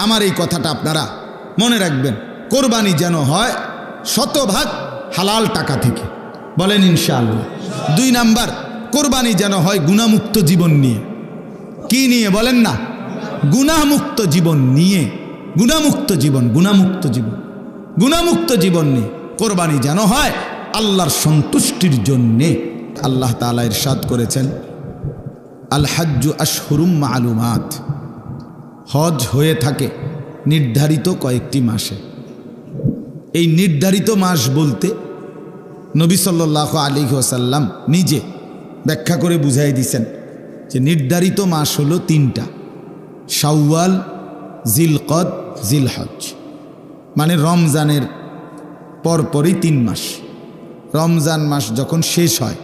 আমার এই কথাটা আপনারা মনে রাখবেন। কোরবানি যেন হয় শতভাগ হালাল টাকা থেকে। বলেন ইনশাআল্লাহ। দুই নাম্বার, কোরবানি যেন হয় গুণামুক্ত জীবন নিয়ে। কি নিয়ে বলেন না? গুণামুক্ত জীবন নিয়ে। গুণামুক্ত জীবন গুণামুক্ত জীবন। গুণামুক্ত জীবন নিয়ে। কোরবানি যেন হয় আল্লাহর সন্তুষ্টির জন্যে। আল্লাহ তালা ইরশাদ করেছেন আল আশহুরুম মালুমাত। হজ হয়ে থাকে নির্ধারিত কয়েকটি মাসে। এই নির্ধারিত মাস বলতে নবী সাল্লাহ আলী ওসাল্লাম নিজে ব্যাখ্যা করে বুঝাই দিছেন যে নির্ধারিত মাস হলো তিনটা, শাওয়াল, জিলকদ, জিলহজ। মানে রমজানের পরপরই তিন মাস। রমজান মাস যখন শেষ হয়,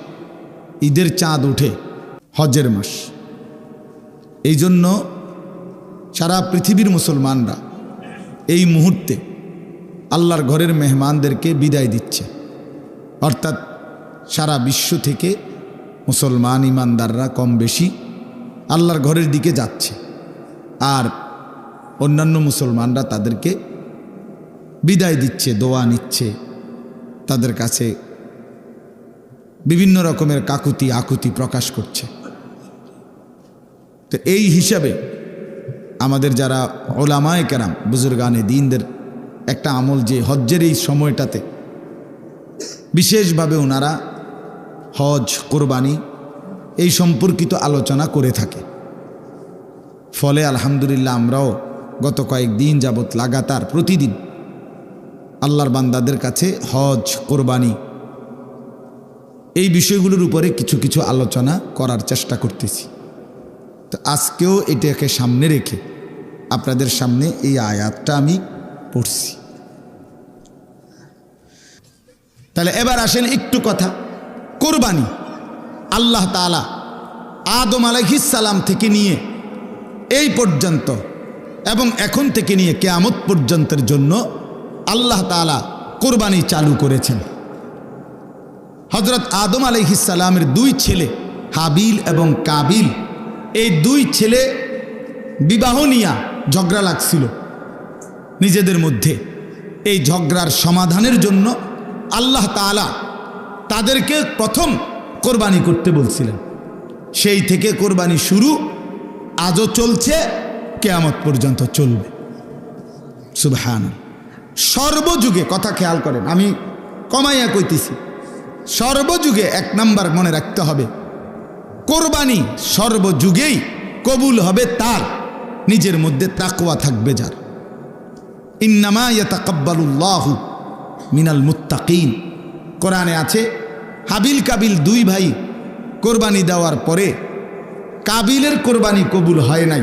ঈদের চাঁদ ওঠে হজের মাস। এই জন্য সারা পৃথিবীর মুসলমানরা এই মুহূর্তে আল্লাহর ঘরের মেহমানদেরকে বিদায় দিচ্ছে। অর্থাৎ সারা বিশ্ব থেকে মুসলমান ইমানদাররা কম বেশি আল্লাহর ঘরের দিকে যাচ্ছে আর অন্যান্য মুসলমানরা তাদেরকে বিদায় দিচ্ছে, দোয়া নিচ্ছে। তাদের কাছে বিভিন্ন রকমের কাকুতি আকুতি প্রকাশ করছে। তো এই হিসাবে আমাদের যারা ওলামায় কেরাম, বুজুর্গানে দিনদের একটা আমল যে হজ্জের এই সময়টাতে, বিশেষভাবে ওনারা হজ, কোরবানি এই সম্পর্কিত আলোচনা করে থাকে। ফলে আলহামদুলিল্লাহ আমরাও গত কয়েকদিন যাবৎ লাগাতার প্রতিদিন আল্লাহর বান্দাদের কাছে হজ, কোরবানি এই বিষয়গুলোর উপরে কিছু কিছু আলোচনা করার চেষ্টা করতেছি। তো আজকেও এটাকে সামনে রেখে আপনাদের সামনে এই আয়াতটা আমি পড়ছি। তাহলে এবার আসেন একটু কথা। কোরবানি আল্লাহ তালা আদম আলহিসাল্লাম থেকে নিয়ে এই পর্যন্ত এবং এখন থেকে নিয়ে কেয়ামত পর্যন্তের জন্য আল্লাহ তালা কোরবানি চালু করেছেন। হজরত আদম আলহিসাল্লামের দুই ছেলে হাবিল এবং কাবিল এই দুই ছেলে বিবাহ নিয়া ঝগড়া লাগছিল নিজেদের মধ্যে। এই ঝগড়ার সমাধানের জন্য আল্লাহ তালা তাদেরকে প্রথম কোরবানি করতে বলছিলেন। সেই থেকে কোরবানি শুরু, আজও চলছে, কেয়ামত পর্যন্ত চলবে। সুবহান সর্বযুগে, কথা খেয়াল করেন, আমি কমাইয়া কইতেছি, সর্বযুগে এক নাম্বার মনে রাখতে হবে কোরবানি সর্বযুগেই কবুল হবে তার। নিজের মধ্যে তাকওয়া থাকবে যার। ইন্নামা ইয়াতাকাব্বালুল্লাহু মিনাল মুত্তাকিন। কোরআনে আছে, হাবিল কাবিল দুই ভাই কোরবানি দেওয়ার পরে কাবিলের কোরবানি কবুল হয় নাই।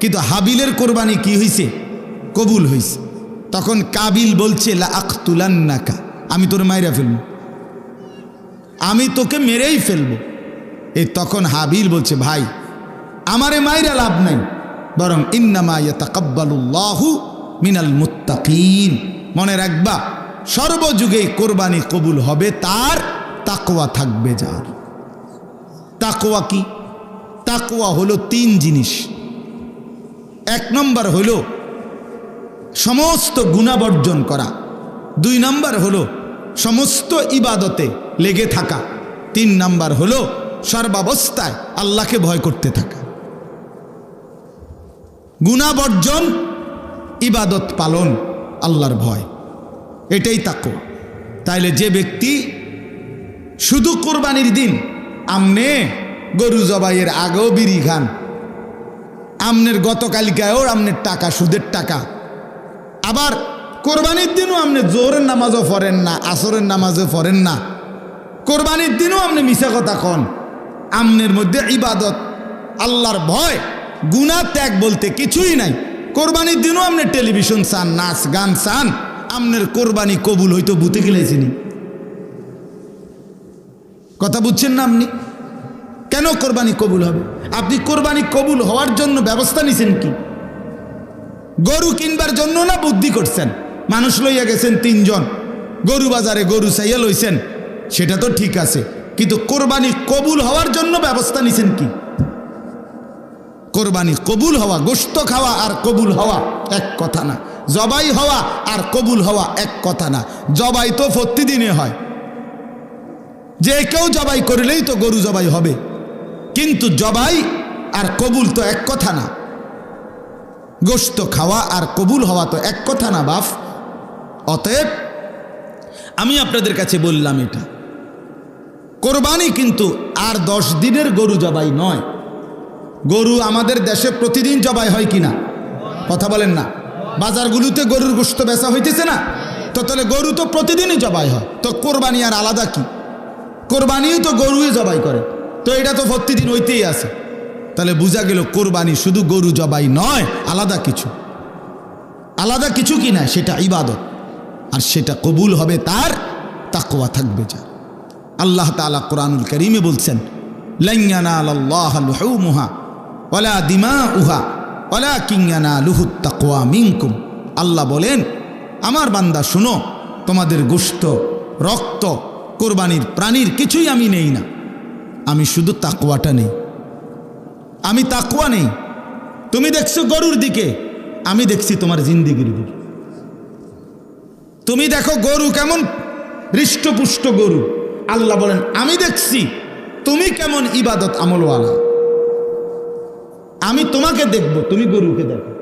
কিন্তু হাবিলের কোরবানি কি হয়েছে কবুল হয়েছে তখন কাবিল বলছে, লা আখতুলান্নাকা। আমি তোর মাইরা ফেলব। আমি তোকে মেরেই ফেলব। এই তখন হাবিল বলছে, ভাই, আমারে মাইরা লাভ নাই। বরং ইন্নামা মিনাল মুত্তাকিন। মনে রাখবা, সর্বযুগে কোরবানি কবুল হবে, তার তাকোয়া থাকবে যার। তাকোয়া কি? তাকোয়া হলো তিন জিনিস। এক নম্বর হলো সমস্ত গুণাবর্জন করা। দুই নম্বর হলো সমস্ত ইবাদতে লেগে থাকা। তিন নাম্বার হলো সর্বাবস্থায় আল্লাহকে ভয় করতে থাকা। গুণাবর্জন ইবাদত পালন আল্লাহর ভয়। এটাই তাকো তাইলে যে ব্যক্তি শুধু কোরবানির দিন আমনে গরু জবাইয়ের আগেও বিড়ি খান, আমনের গতকালিকায়ও আমনের টাকা, সুদের টাকা, আবার কোরবানির দিনও আপনি জোরের নামাজও পড়েন না, আসরের নামাজও পড়েন না, কোরবানির দিনও আপনি মিশা কথা কন আমনের মধ্যে ইবাদত। আল্লাহর ভয় গুণা ত্যাগ বলতে কিছুই নাই। কোরবানির দিনও আপনি টেলিভিশন চান, নাচ, গান চান। আমনের কোরবানি কবুল হইতো বুতে গেলেছিনি। কথা বুঝছেন না আপনি? কেন কোরবানি কবুল হবে? আপনি কোরবানি কবুল হওয়ার জন্য ব্যবস্থা নিছেন কি? গরু কিনবার জন্য না বুদ্ধি করছেন? মানুষ লইয়া গেছেন তিনজন। গরু বাজারে গরু চাইয়া লইছেন। সেটা তো ঠিক আছে। কিন্তু কোরবানি কবুল হওয়ার জন্য ব্যবস্থা নিছেন কি? কোরবানি কবুল হওয়া গোস্ত খাওয়া আর কবুল হওয়া এক কথা না। জবাই হওয়া আর কবুল হওয়া এক কথা না। জবাই তো প্রতিদিনে হয়। যে কেউ জবাই করলেই তো গরু জবাই হবে। কিন্তু জবাই আর কবুল তো এক কথা না। গোস্ত খাওয়া আর কবুল হওয়া তো এক কথা না, বাফ। অতএব আমি আপনাদের কাছে বললাম এটা। কোরবানি কিন্তু আর দশ দিনের গরু জবাই নয়। গরু আমাদের দেশে প্রতিদিন জবাই হয় কিনা? কথা বলেন না। বাজারগুলোতে গরুর গোস্ত বেচা হইতেছে না? তো তাহলে গরু তো প্রতিদিনই জবাই হয়। তো কোরবানি আর আলাদা কি? কোরবানিও তো গরুই জবাই করে। তো এটা তো প্রতিদিন হইতেই আছে। তাহলে বোঝা গেল কোরবানি শুধু গরু জবাই নয়, আলাদা কিছু। আলাদা কিছু কি না, সেটা ইবাদত। আর সেটা কবুল হবে তার, তাকওয়া থাকবে যা আল্লাহ তালা কোরআনুল করিমে বলছেন দিমা উহা আল্লাহ বলেন, আমার বান্দা, শুনো, তোমাদের গোস্ত রক্ত, কোরবানির প্রাণীর কিছুই আমি নেই না। আমি শুধু তাকুয়াটা নেই। আমি তাকুয়া নেই। তুমি দেখছ গরুর দিকে, আমি দেখছি তোমার জিন্দিগির দিকে। তুমি দেখো গরু কেমন হৃষ্টপুষ্ট গরু। আল্লাহ বলেন, আমি দেখছি, তুমি কেমন ইবাদত আমলওয়ালা? আমি তোমাকে দেখব, তুমি গরুকে দেখো।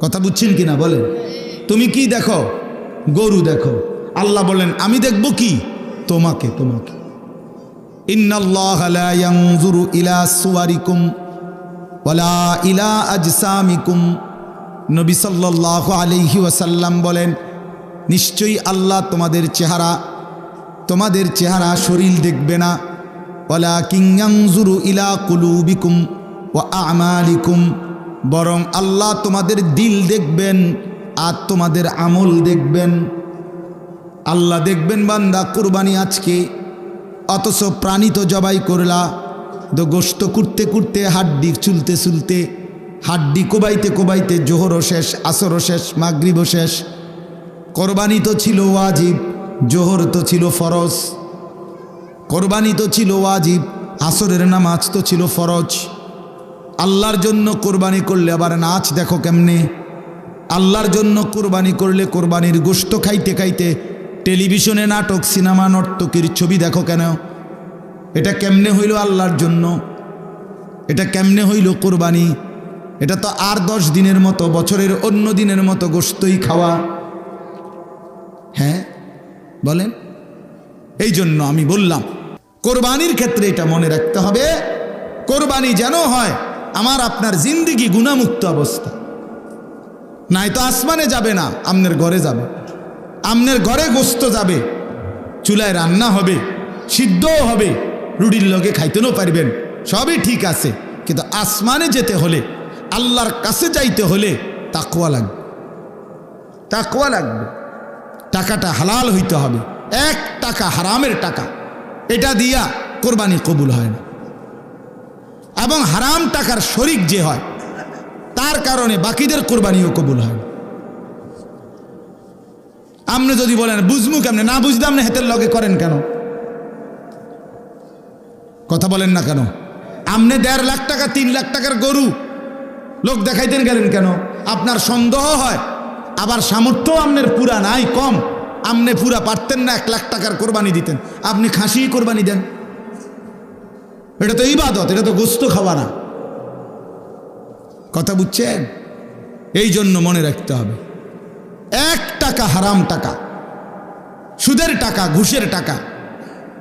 কথা বুঝছেন কিনা বলেন? তুমি কি দেখো? গরু দেখো। আল্লাহ বলেন, আমি দেখব কি? তোমাকে তোমাকে। নবী সাল্লাল্লাহু আলাইহি ওয়াসাল্লাম বলেন, নিশ্চয়ই আল্লাহ তোমাদের চেহারা তোমাদের চেহারা শরীর দেখবে না। ওয়ালা কিংয়াংজুরু ইলা কুলুবিকুম ওয়া আমালিকুম। বরং আল্লাহ তোমাদের দিল দেখবেন আর তোমাদের আমল দেখবেন। আল্লাহ দেখবেন বান্দা, কুরবানি আজকে। অথচ প্রাণী তো জবাই করলা। তো গোস্ত কুটতে কুটতে, হাড্ডি চুলতে চুলতে, হাড্ডি কোবাইতে কোবাইতে, জোহরও শেষ, আসরও শেষ, মাগরিবও শেষ। কোরবানি তো ছিল ওয়াজিব। জোহর তো ছিল ফরজ, কোরবানি তো ছিল ওয়াজিব, আসরের নামাজ তো ছিল ফরজ। আল্লাহর জন্য কোরবানি করলে আবার নাচ দেখো কেমনে? আল্লাহর জন্য কোরবানি করলে কোরবানির গোস্ত খাইতে খাইতে টেলিভিশনে নাটক, সিনেমা, নর্তকীর ছবি দেখো কেন? এটা কেমনে হইল আল্লাহর জন্য? এটা কেমনে হইল কোরবানি? এটা তো আর দশ দিনের মতো, বছরের অন্য দিনের মতো গোস্তই খাওয়া। হ্যাঁ? বলেন, এই জন্য আমি বললাম, কোরবানির ক্ষেত্রে এটা মনে রাখতে হবে, কোরবানি যেন হয়, আমার আপনার জিন্দিগি গুণামুক্ত অবস্থা। নাই তো আসমানে যাবে না, আমনের ঘরে যাবে। আমনের ঘরে গোস্ত যাবে, চুলায় রান্না হবে, সিদ্ধও হবে, রুটির লগে খাইতেও পারবেন, সবই ঠিক আছে। কিন্তু আসমানে যেতে হলে, আল্লাহর কাছে যাইতে হলে তাকুয়া লাগবে। তাকুয়া লাগবে। টাকাটা হালাল হইতে হবে। এক টাকা হারামের টাকা। এটা দিয়া কোরবানি কবুল হয় না। এবং হারাম টাকার শরিক যে হয়, তার কারণে বাকিদের কোরবানিও কবুল হয় আপনি যদি বলেন, বুঝমু কেমনে? না বুঝতাম না হেতের লগে করেন কেন? কথা বলেন না কেন? আপনি দেড় লাখ টাকা, তিন লাখ টাকার গরু লোক দেখাইতেন গেলেন কেন? আপনার সন্দেহ হয় আবার সামর্থ্য আপনার পুরা নাই, কম। আপনি পুরা পারতেন না, এক লাখ টাকার কোরবানি দিতেন। আপনি খাসি কোরবানি দেন। এটা তো ইবাদত, এটা তো গোস্ত খাওয়া না। কথা বুঝছেন? এই জন্য মনে রাখতে হবে। এক টাকা হারাম টাকা, সুদের টাকা, ঘুষের টাকা,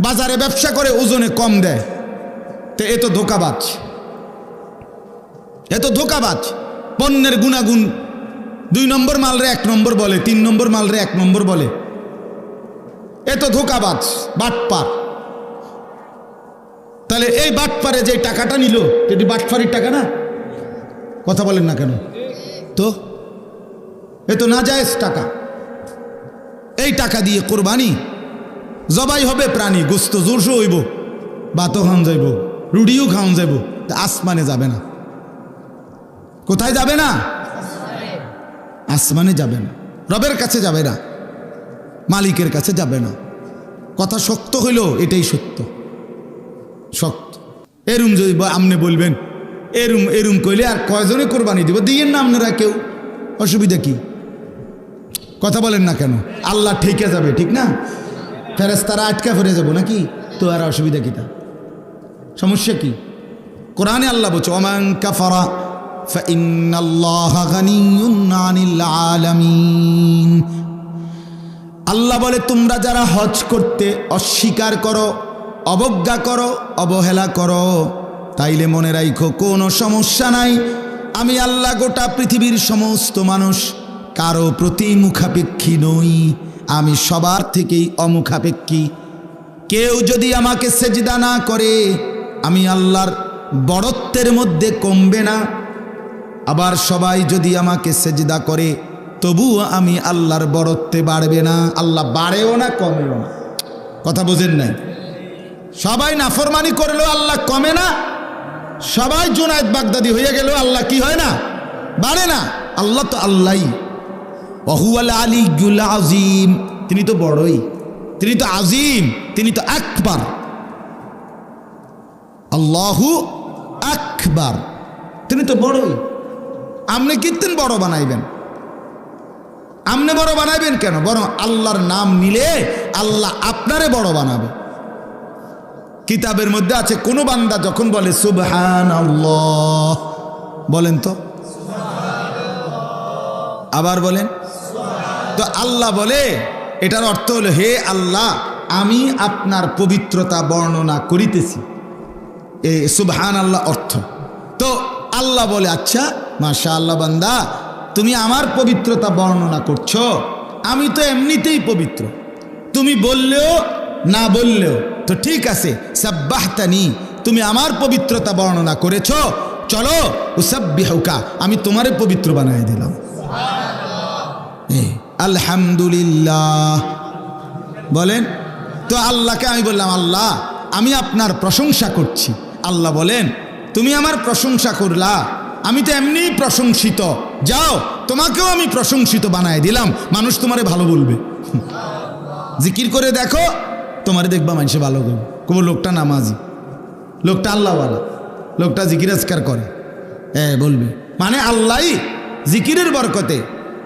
বাজারে ব্যবসা করে ওজনে কম দেয়। তো এ তো ধোকাবাজ। এ তো ধোকাবাজ। পণ্যের গুণাগুণ দুই নম্বর মালরে এক নম্বর বলে, তিন নম্বর মালরে এক নম্বর বলে। এ তো ধোকাবাজ, বাটপার। তাহলে এই বাটপারে যে টাকাটা নিল, এটি বাটপারির টাকা না? কথা বলেন না কেন? তো? এ তো না যায় টাকা। এই টাকা দিয়ে কোরবানি, জবাই হবে প্রাণী, গোস্ত জোরসো হইব ভাতও খাওয়ান যাইব, রুটিও খাওয়ান যাইব আসমানে যাবে না। কোথায় যাবে না? আসমানে যাবে না রবের কাছে যাবে না। মালিকের কাছে যাবে না। কথা শক্ত হইল এটাই সত্য। শক্ত। এরুম যদি আপনি বলবেন, এরুম এরুম কইলে আর কয়জনে কোরবানি দিব? দিয়েন না আপনারা কেউ। অসুবিধা কি? কথা বলেন না কেন? আল্লাহ ঠেকে যাবে, ঠিক না? ফেরেস্তারা আটকা ফিরে যাব নাকি? তো আর অসুবিধা কি তা? সমস্যা কি? কোরআনে আল্লাহ বলছে, ওমান কাফারা فإن الله غني عن العالمين আল্লাহ বলে তোমরা যারা হজ করতে অস্বীকার করো অবজ্ঞা করো অবহেলা করো তাইলে মনে রাখো কোনো সমস্যা নাই আমি আল্লাহ গোটা পৃথিবীর সমস্ত মানুষ কারো প্রতি মুখাপেক্ষী নই আমি সবার থেকেই অমুখাপেক্ষী কেউ যদি আমাকে সেজদা না করে আমি আল্লাহর বড়ত্বের মধ্যে কমবে না আবার সবাই যদি আমাকে সেজদা করে, তবুও আমি আল্লাহর বড়ত্বে বাড়বে না, আল্লাহ বাড়েও না, কমেও না। কথা বোঝেন নাই? সবাই নাফরমানি করলেও আল্লাহ কমে না। সবাই জোনায়দ বাগদাদি হয়ে গেলেও আল্লাহ কি হয় না? বাড়ে না। আল্লাহ তো আল্লাহই। অহুয়াল আলী আজিম তিনি তো বড়ই। তিনি তো আজিম তিনি তো আকবার। আল্লাহু আকবার। তিনি তো বড়ই। আপনি কীর্তন বড় বানাইবেন? আপনি বড় বানাইবেন কেন? বরং আল্লাহর নাম নিলে আল্লাহ আপনারে বড় বানাবে। কিতাবের মধ্যে আছে, কোনো বান্দা যখন বলে সুবহান বলেন তো? আবার বলেন? তো আল্লাহ বলে, এটার অর্থ হলো, হে আল্লাহ, আমি আপনার পবিত্রতা বর্ণনা করিতেছি। এ সুবহান আল্লাহ অর্থ। তো আল্লাহ বলে আচ্ছা মাশা আল্লাহ বান্দা, তুমি আমার পবিত্রতা বর্ণনা করছ। আমি তো এমনিতেই পবিত্র। তুমি বললেও, না বললেও, তো ঠিক আছে, সাব্বাহতানি, তুমি আমার পবিত্রতা বর্ণনা করেছ। চলো, উসাব্বিহুকা, আমি তোমারে পবিত্র বানাই দিলাম। আলহামদুলিল্লাহ। বলেন, তো আল্লাহকে আমি বললাম, আল্লাহ, আমি আপনার প্রশংসা করছি। আল্লাহ বলেন, তুমি আমার প্রশংসা করলা। আমি তো এমনিই প্রশংসিত। যাও, তোমাকেও আমি প্রশংসিত বানায় দিলাম। মানুষ তোমারে ভালো বলবে। জিকির করে দেখো, তোমারে দেখবা মানুষে ভালো করবে। কবো লোকটা নামাজি। লোকটা আল্লাহওয়ালা। লোকটা জিকির আজকার করে। হ্যাঁ বলবে। মানে আল্লাহই জিকিরের বরকতে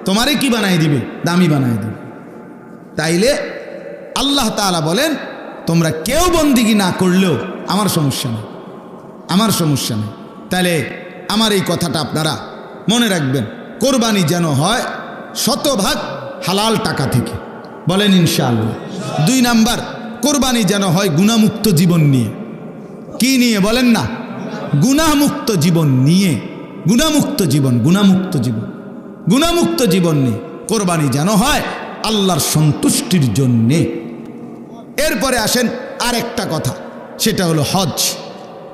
তোমারে কি বানাই দিবে? দামি বানাই দিবে। তাইলে আল্লাহ তাআলা বলেন, তোমরা কেউ বন্দিগি না করলেও আমার সমস্যা নেই। আমার সমস্যা নেই। তাহলে আমার এই কথাটা আপনারা মনে রাখবেন। কোরবানি যেন হয় শতভাগ হালাল টাকা থেকে। বলেন ইনশাআল্লাহ। দুই নাম্বার, কোরবানি যেন হয় গুণামুক্ত জীবন নিয়ে। কি নিয়ে বলেন না? গুণামুক্ত জীবন নিয়ে। গুণামুক্ত জীবন গুণামুক্ত জীবন। গুণামুক্ত জীবন নিয়ে। কোরবানি যেন হয় আল্লাহর সন্তুষ্টির জন্যে। এরপরে আসেন আরেকটা কথা, সেটা হলো হজ।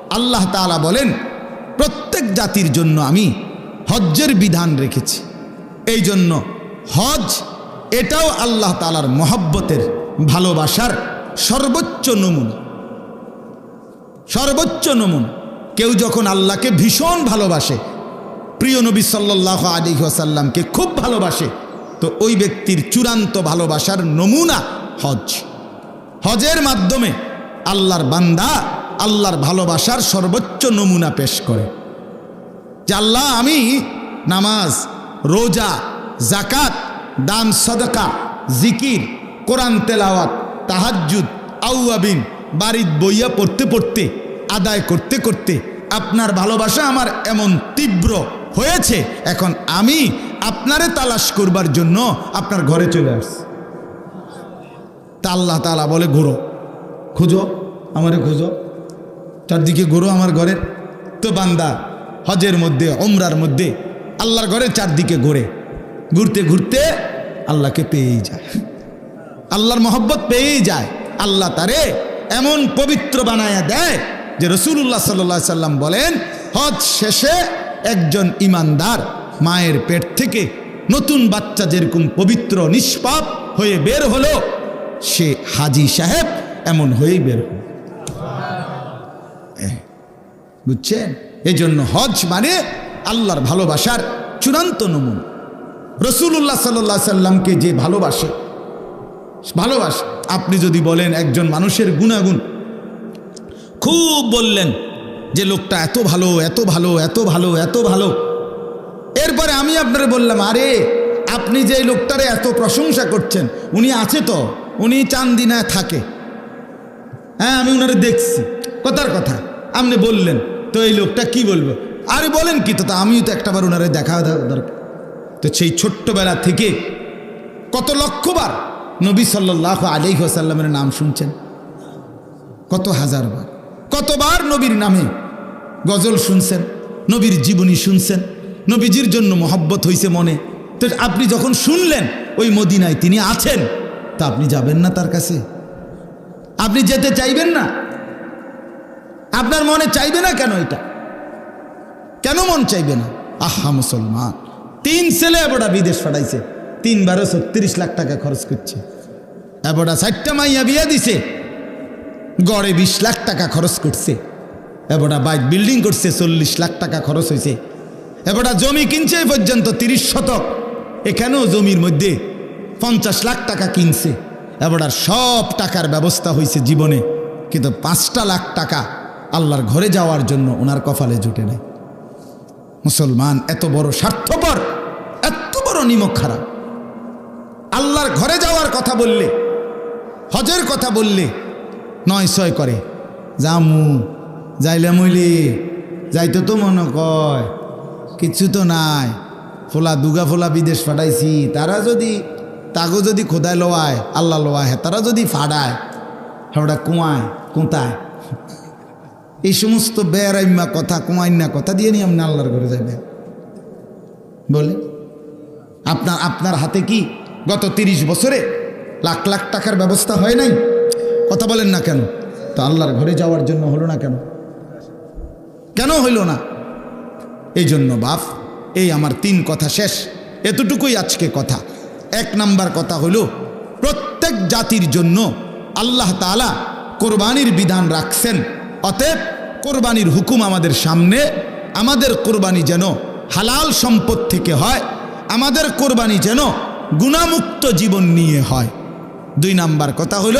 আল্লাহ তাআলা বলেন প্রত্যেক জাতির জন্য আমি হজ্জের বিধান রেখেছি। এই জন্য হজ এটাও আল্লাহ তালার মহব্বতের ভালোবাসার সর্বোচ্চ নমুনা। সর্বোচ্চ নমুনা। কেউ যখন আল্লাহকে ভীষণ ভালোবাসে, প্রিয় নবী সাল্লাহ আলী খুব ভালোবাসে, তো ওই ব্যক্তির চূড়ান্ত ভালোবাসার নমুনা হজ হজের মাধ্যমে আল্লাহর বান্দা আল্লাহর ভালোবাসার সর্বোচ্চ নমুনা পেশ করে। যে আল্লাহ, আমি নামাজ, রোজা জাকাত দান, সদকা, জিকির, কোরআন, তেলাওয়াত, তাহাজ্জুদ, আউয়াবিন বাড়ির বইয়া পড়তে পড়তে, আদায় করতে করতে আপনার ভালোবাসা আমার এমন তীব্র হয়েছে, এখন আমি আপনারে তালাশ করবার জন্য আপনার ঘরে চলে আসছি। তা আল্লাহ তালা বলে, ঘোরো, খুঁজো, আমারে খুঁজো। চারদিকে ঘোরো আমার ঘরের তো বান্দা, হজের মধ্যে ওমরার মধ্যে, আল্লাহর ঘরের চারদিকে ঘোরে। ঘুরতে ঘুরতে আল্লাহকে পেয়েই যায়। আল্লাহর মহব্বত পেয়েই যায়। আল্লাহ তারে এমন পবিত্র বানায়া দেয় যে রসুল্লাহ সাল্লা সাল্লাম বলেন, হজ শেষে একজন ইমানদার মায়ের পেট থেকে নতুন বাচ্চা যেরকম পবিত্র, নিষ্পাপ হয়ে বের হলো, সে হাজি সাহেব এমন হয়েই বের হলো। বুঝছেন? এই জন্য হজ মানে আল্লাহর ভালোবাসার চূড়ান্ত নমুনা। রসুল্লাহ সাল্লাহ সাল্লামকে যে ভালোবাসে ভালোবাসে। আপনি যদি বলেন একজন মানুষের গুণাগুণ, খুব বললেন যে লোকটা এত ভালো এত ভালো এত ভালো এত ভালো। এরপরে আমি আপনারে বললাম, আরে আপনি যে লোকটারে এত প্রশংসা করছেন, উনি আছে তো? উনি চান্দিনায় থাকে। হ্যাঁ আমি ওনারে দেখছি। কথার কথা। আপনি বললেন, তো এই লোকটা কি বলব? আরে বলেন কি, তো তা আমিও তো একটাবার ওনারে দেখা দর- দরকার। তো সেই ছোট্টবেলা থেকে কত লক্ষবার নবী সাল্লাহ আলি সাল্লামের নাম শুনছেন? কত হাজার বার কতবার নবীর নামে গজল শুনছেন, নবীর জীবনী শুনছেন, নবীজির জন্য মহব্বত হইছে মনে। তো আপনি যখন শুনলেন ওই মদিনায় তিনি আছেন, তা আপনি যাবেন না তার কাছে। আপনি যেতে চাইবেন না আপনার মনে চাইবে না কেন এটা? কেন মন চাইবে না? আহা, মুসলমান। তিন ছেলে এবটা বিদেশ পাঠাইছে। তিনবারও ছত্রিশ লাখ টাকা খরচ করছে। এবটা ষাটটা মাইয়া বিয়া দিছে। গড়ে বিশ লাখ টাকা খরচ করছে। এবটা বাইক বিল্ডিং করছে, চল্লিশ লাখ টাকা খরচ হয়েছে এবটা জমি কিনছে এই পর্যন্ত তিরিশ শতক। এখানেও জমির মধ্যে পঞ্চাশ লাখ টাকা কিনছে। এবটার সব টাকার ব্যবস্থা হয়েছে জীবনে। কিন্তু পাঁচটা লাখ টাকা আল্লাহর ঘরে যাওয়ার জন্য ওনার কপালে জুটে নেয়। মুসলমান, এত বড় স্বার্থপর, এত বড় নিমক খারাপ। আল্লাহর ঘরে যাওয়ার কথা বললে, হজের কথা বললে, নয় ছয় করে, জামু, যাইলে মইলি, যাইতে তো মনে কয়, কিছু তো নাই, ফোলা দুগা ফোলা বিদেশ ফাটাইছি তারা যদি, তাগো যদি খোদায় লোয়ায় আল্লাহ লোয়ায় তারা যদি ফাড়ায় ওটা কুয়ায়, কোঁতায়। এই সমস্ত বেড়াইম্মা কথা, কুমাইন্না কথা দিয়ে নিয়ে আপনি আল্লাহর ঘরে যাবেন বলে, আপনার আপনার হাতে কি গত তিরিশ বছরে লাখ লাখ টাকার ব্যবস্থা হয় নাই? কথা বলেন না কেন? তো আল্লাহর ঘরে যাওয়ার জন্য হলো না কেন? কেন হইল না? এই জন্য বাপ, এই আমার তিন কথা শেষ। এতটুকুই আজকে কথা। এক নাম্বার কথা হইল, প্রত্যেক জাতির জন্য আল্লাহ তাআলা কোরবানির বিধান রাখছেন। অতএব কোরবানির হুকুম আমাদের সামনে, আমাদের কোরবানি যেন হালাল সম্পদ থেকে হয়, আমাদের কোরবানি যেন গুণামুক্ত জীবন নিয়ে হয়। দুই নাম্বার কথা হলো,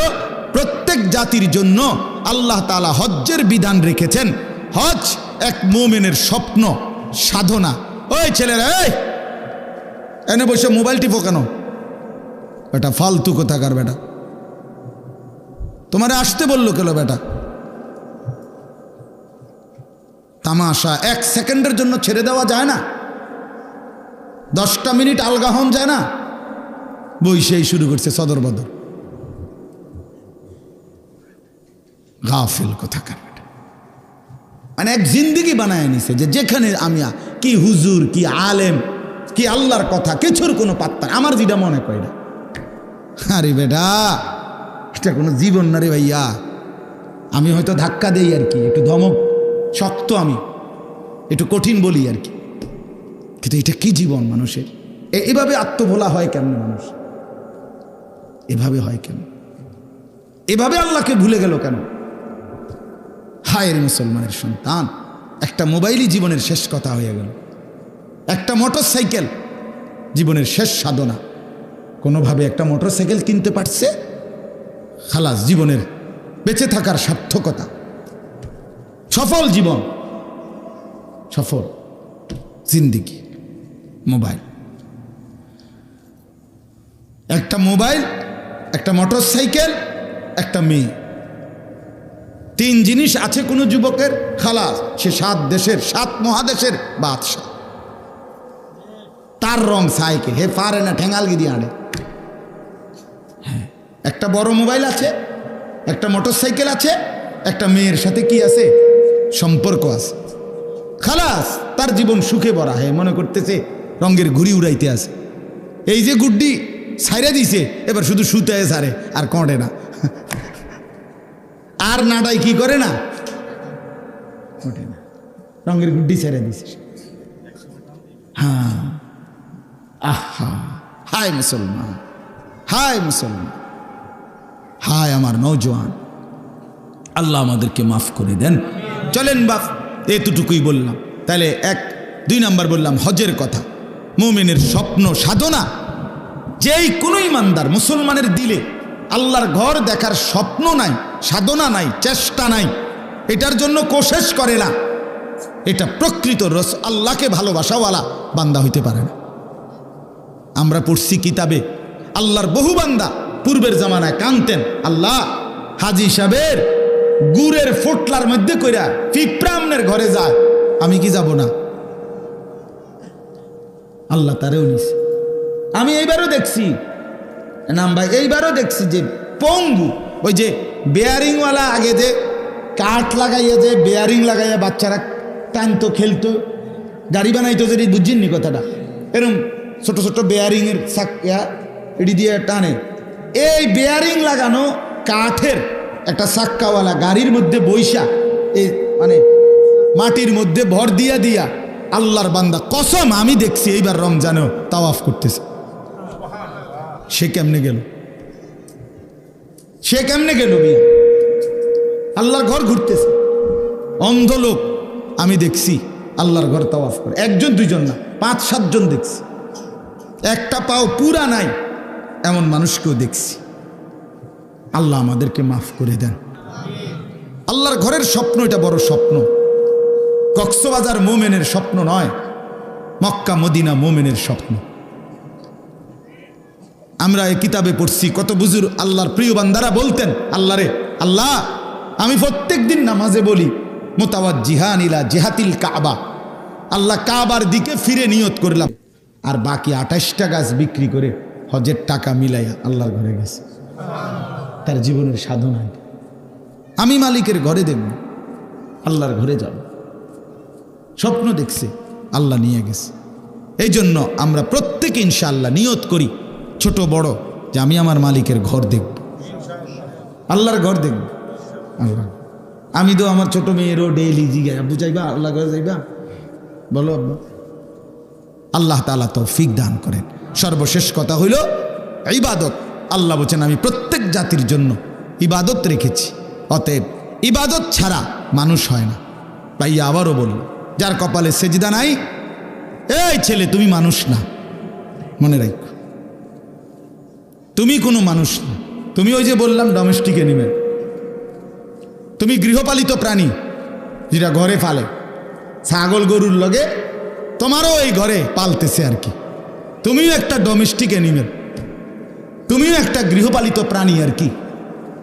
প্রত্যেক জাতির জন্য আল্লাহ তাআলা হজ্জের বিধান রেখেছেন। হজ এক মোমেনের স্বপ্ন, সাধনা। ওই ছেলেরা এনে বসে মোবাইল টিপো কেন? বেটা, ফালতু কোথাকার বেটা? তোমারে আসতে বলল কেন বেটা? তামাশা এক সেকেন্ডের জন্য ছেড়ে দেওয়া যায় না। দশটা মিনিট আলগা হন যায় না। বই সেই শুরু করছে সদর বদর। গাফিল কোথাকার মানে এক জিন্দিগি বানায় নিছে যে যেখানে আমি কি হুজুর, কি আলেম, কি আল্লাহর কথা, কিছুর কোনো পাত্তা আমার যেটা মনে কয় না আরে বেটা, এটা কোনো জীবন না রে ভাইয়া। আমি হয়তো ধাক্কা দেই আর কি, একটু ধমক। শক্ত আমি। একটু কঠিন বলি আর কি। কিন্তু এটা কি জীবন মানুষের? এভাবে আত্মভোলা হয় কেমন মানুষ? এভাবে হয় কেন? এভাবে আল্লাহকে ভুলে গেল কেন? হায়ের মুসলমানের সন্তান, একটা মোবাইলই জীবনের শেষ কথা হয়ে গেল। একটা মোটর সাইকেল জীবনের শেষ সাধনা। কোনোভাবে একটা মোটর সাইকেল কিনতে পারছে? খালাস, জীবনের বেঁচে থাকার সার্থকতা। সফল জীবন। সফল। জিন্দিগি। মোবাইল। একটা মোবাইল, একটা মোটর সাইকেল একটা মেয়ে। তিন জিনিস আছে কোনো যুবকের, খালাস। সে সাত দেশের, সাত মহাদেশের বাদশাহ। তার রং সাইকে, হে পারে না ঠেঙ্গালগি দিয়ে আনে। হ্যাঁ একটা বড় মোবাইল আছে, একটা মোটর সাইকেল আছে, একটা মেয়ের সাথে কি আছে? সম্পর্ক আছে। খালাস, তার জীবন সুখে ভরা। হয় মনে করতেছে রঙের ঘুড়ি উড়াইতে আছে। এই যে গুড্ডি সাইরে দিছে, এবার শুধু শুতে সারে আর কঁটে না। আর নাডাই কি করে না? না। রঙের গুড্ডি ছেড়ে দিছে। হ্যাঁ। আহা, হায় মুসলমান হায় মুসলমান, হায় আমার নৌজওয়ান আল্লাহ আমাদেরকে মাফ করে দেন। চলেন বাপ, এতটুকুই বললাম। তাহলে এক, দুই নাম্বার বললাম, হজের কথা। মুমিনের স্বপ্ন সাধনা। যেই কোনো ইমানদার মুসলমানের দিলে আল্লাহর ঘর দেখার স্বপ্ন নাই, সাধনা নাই, চেষ্টা নাই, এটার জন্য কোশেষ করে না। এটা প্রকৃত রস, আল্লাহকে ভালোবাসাওয়ালা বান্দা হইতে পারে না। আমরা পড়ছি কিতাবে, আল্লাহর বহু বান্দা পূর্বের জামানায় কানতেন আল্লাহ হাজি সাহেবের গুড়ের ফোটলার মধ্যে কইরা পিপ্রামনের ঘরে যায় আমি কি যাব না? আল্লাহ তারেও নিছে। আমি এইবারও দেখছি, নাম ভাই, এইবারও দেখছি যে পঙ্গু, ওই যে বেয়ারিংওয়ালা আগে যে কাঠ লাগাইয়া যে বেয়ারিং লাগাইয়া বাচ্চারা টানতো, খেলতো, গাড়ি বানাইতো যদি বুঝছেননি কথাটা। এরকম ছোট ছোট বেয়ারিংয়ের ইয়া এটি দিয়ে টানে। এই বেয়ারিং লাগানো কাঠের একটা সাক্কাওয়ালা গাড়ির মধ্যে বৈশা এই মানে মাটির মধ্যে ভর দিয়া দিয়া আল্লাহর বান্দা, কসম আমি দেখছি এইবার রমজানেও তাওয়াফ করতেছে। সে কেমনে গেল? সে কেমনে গেল মিয়া আল্লাহর ঘর ঘুরতেছে। অন্ধ লোক আমি দেখছি আল্লাহর ঘর তাওয়াফ করে। একজন, দুইজন না, পাঁচ, সাতজন দেখছি। একটা পাও পুরা নাই, এমন মানুষকেও দেখছি। আল্লাহ আমাদেরকে মাফ করে দেন। আল্লাহর ঘরের স্বপ্ন এটা বড় স্বপ্ন। কক্সবাজার মোমেনের স্বপ্ন নয়, মক্কা, মদিনা মোমেনের স্বপ্ন। আমরা এই কিতাবে পড়ছি, কত বুজুর আল্লাহর প্রিয় বান্দারা বলতেন, আল্লাহ রে, আল্লাহ, আমি প্রত্যেক দিন নামাজে বলি মোতাবাদ জিহান ইলা জেহাতিল কাবা। আল্লাহ কাবার দিকে ফিরে নিয়ত করলাম, আর বাকি আঠাশটা গাছ বিক্রি করে হজের টাকা মিলাইয়া আল্লাহর ঘরে গেছে। তার জীবনের সাধনা এটা। আমি মালিকের ঘরে দেখব আল্লাহর ঘরে যাব। স্বপ্ন দেখছে, আল্লাহ নিয়ে গেছে। এই জন্য আমরা প্রত্যেকে ইনশাআল্লাহ নিয়ত করি, ছোট বড়, যে আমি আমার মালিকের ঘর দেখব। আল্লাহর ঘর দেখব। আল্লাহ। আমি তো আমার ছোট মেয়েরও ডেইলি জিগাই আব্বু যাইবা? আল্লাহ ঘরে যাইবা? বলো, আব্বা। আল্লাহ তালা তৌফিক দান করেন। সর্বশেষ কথা হইল, ইবাদত। আল্লাহ বলছেন, আমি প্রত্যেক জাতির জন্য ইবাদত রেখেছি। অতএব ইবাদত ছাড়া মানুষ হয় না। ভাইয়া আবারও বলল, যার কপালে সেজদা নাই, এই ছেলে তুমি মানুষ না। মনে রাখো, তুমি কোনো মানুষ না। তুমি ওই যে বললাম ডোমেস্টিক এনিমেল তুমি গৃহপালিত প্রাণী, যেটা ঘরে ফালে ছাগল গরুর লগে তোমারও এই ঘরে পালতেছে আর কি। তুমিও একটা ডোমেস্টিক অ্যানিমেল তুমিও একটা গৃহপালিত প্রাণী আর কি।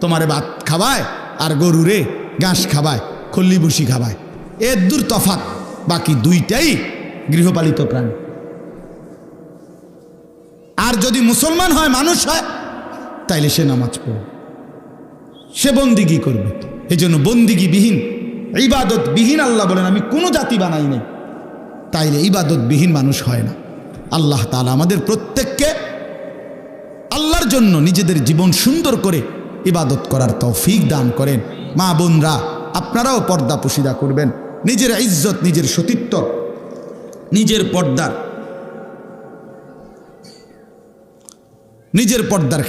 তোমারে ভাত খাবায় আর গরুরে ঘাস খাবায় খল্লি ভুসি খাবায় এর দূর তফাত বাকি দুইটাই গৃহপালিত প্রাণী। আর যদি মুসলমান হয়, মানুষ হয়, তাইলে সে নামাজ পড়বে সে বন্দিগি করবে। এই জন্য বন্দিগিবিহীন ইবাদত বিহীন আল্লাহ বলেন, আমি কোনো জাতি বানাই নাই। তাইলে ইবাদত বিহীন মানুষ হয় না। আল্লাহ তালা আমাদের প্রত্যেককে আল্লাহর জন্য নিজেদের জীবন সুন্দর করে ইবাদত করার তৌফিক দান করেন। মা বোনরা, আপনারাও পর্দা পুশিদা করবেন। নিজের ইজ্জত, নিজের সতীত্ব, নিজের পর্দার নিজের পর্দার